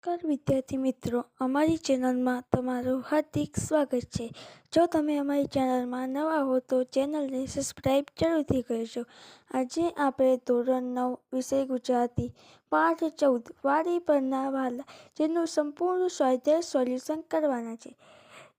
નમસ્કાર વિદ્યાર્થી મિત્રો, અમારી ચેનલમાં તમારું હાર્દિક સ્વાગત છે. જો તમે અમારી ચેનલમાં નવા હો તો ચેનલને સબસ્ક્રાઈબ જરૂરથી કરજો. આજે આપણે ધોરણ નવ વિષય ગુજરાતી, પાઠ ચૌદ, વાડી પરના વાલા, જેનું સંપૂર્ણ સ્વાધ્યાય સોલ્યુશન કરવાના છે.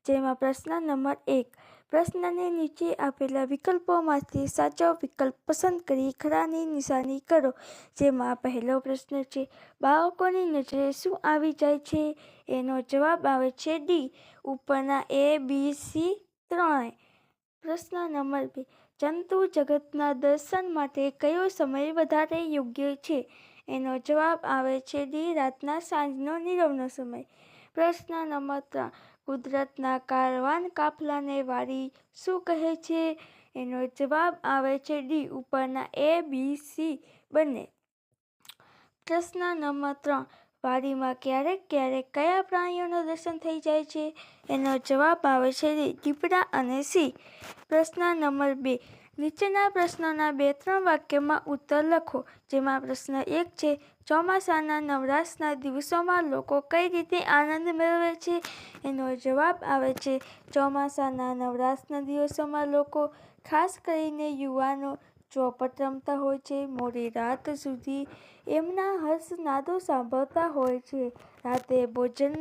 જેમાં પ્રશ્ન નંબર એક પ્રશ્નને નીચે આપેલા વિકલ્પોમાંથી સાચો વિકલ્પ પસંદ કરી ખરાની નિશાની કરો, જેમાં પહેલો પ્રશ્ન છે, બાળકોની નજરે શું આવી જાય છે? એનો જવાબ આવે છે ડી ઉપરના એ બી સી ત્રણ. પ્રશ્ન નંબર બે, જંતુ જગતના દર્શન માટે કયો સમય વધારે યોગ્ય છે? એનો જવાબ આવે છે ડી રાતના સાંજનો, નીરવનો સમય. પ્રશ્ન નંબર ત્રણ કુદરતના કારવાન કાફલાને વારી શું કહે છે? એનો જવાબ આવે છે ડી ઉપરના એ બી સી બંને. પ્રશ્ન નંબર ત્રણ. વાડીમાં ક્યારેક ક્યારેક કયા પ્રાણીઓનું દર્શન થઈ જાય છે? એનો જવાબ આવે છે દીપડા અને સિંહ. પ્રશ્ન નંબર બે. નીચેના પ્રશ્નોના બે ત્રણ વાક્યમાં ઉત્તર લખો, જેમાં પ્રશ્ન એક છે, ચોમાસાના નવરાશના દિવસોમાં લોકો કઈ રીતે આનંદ મેળવે છે? એનો જવાબ આવે છે, ચોમાસાના નવરાશના દિવસોમાં લોકો ખાસ કરીને યુવાનો ચોપટ રમતા હોય છે, મોડી રાત સુધી એમના હર્ષનાદો સાંભળતા હોય છે. રાતે ભોજન,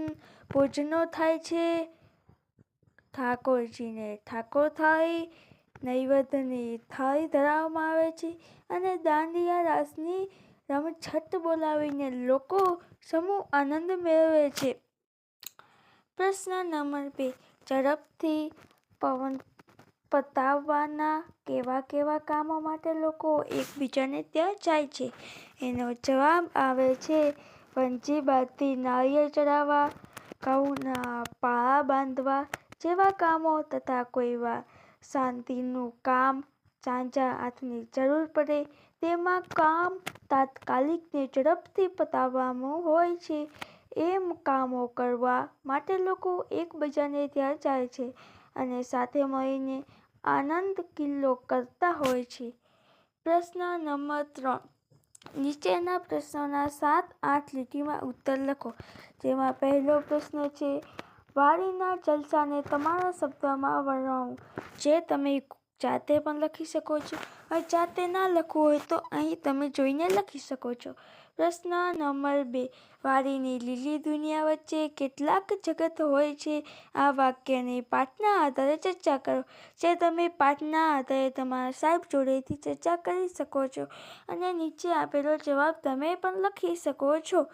ભોજનો થાય છે. ઠાકોરજીને ઠાકોર થાળી નૈવેદ્યની થાળી ધરાવવામાં આવે છે અને દાંડિયા રાસની રમછટ બોલાવીને લોકો સમૂહ આનંદ મેળવે છે. પ્રશ્ન નંબર બે, ઝડપથી પવન પતાવવાના કેવા કેવા કામો માટે લોકો એકબીજાને ત્યાં જાય છે. એનો જવાબ આવે છે પંજીબાથી નાળિયેર ચડાવવા, ઘઉંના પાળા બાંધવા જેવા કામો તથા કોઈવા શાંતિનું કામ સાંજા હાથની જરૂર પડે તેમાં કામ તાત્કાલિકને ઝડપથી પતાવવાનું હોય છે. એમ કામો કરવા માટે લોકો એકબીજાને ત્યાં જાય છે અને સાથે મળીને આનંદ કિલ્લો કરતા હોય છે. પ્રશ્ન નંબર ત્રણ. નીચેના પ્રશ્નોના સાત આઠ લીટીમાં ઉત્તર લખો. જેમાં પહેલો પ્રશ્ન છે વાડીના જલસાને તમારા શબ્દમાં વર્ણવું, જે તમે જાતે પણ લખી શકો છો. અને જાતે ના લખવું હોય તો અહીં તમે જોઈને લખી શકો છો. પ્રશ્ન નંબર બે. વારીની લીલી દુનિયા વચ્ચે કેટલાક જગત હોય છે. આ વાક્યની પાઠના આધારે ચર્ચા કરો. જે તમે પાઠના આધારે તમારા સાહેબ જોડેથી ચર્ચા કરી શકો છો અને નીચે આપેલો જવાબ તમે પણ લખી શકો છો.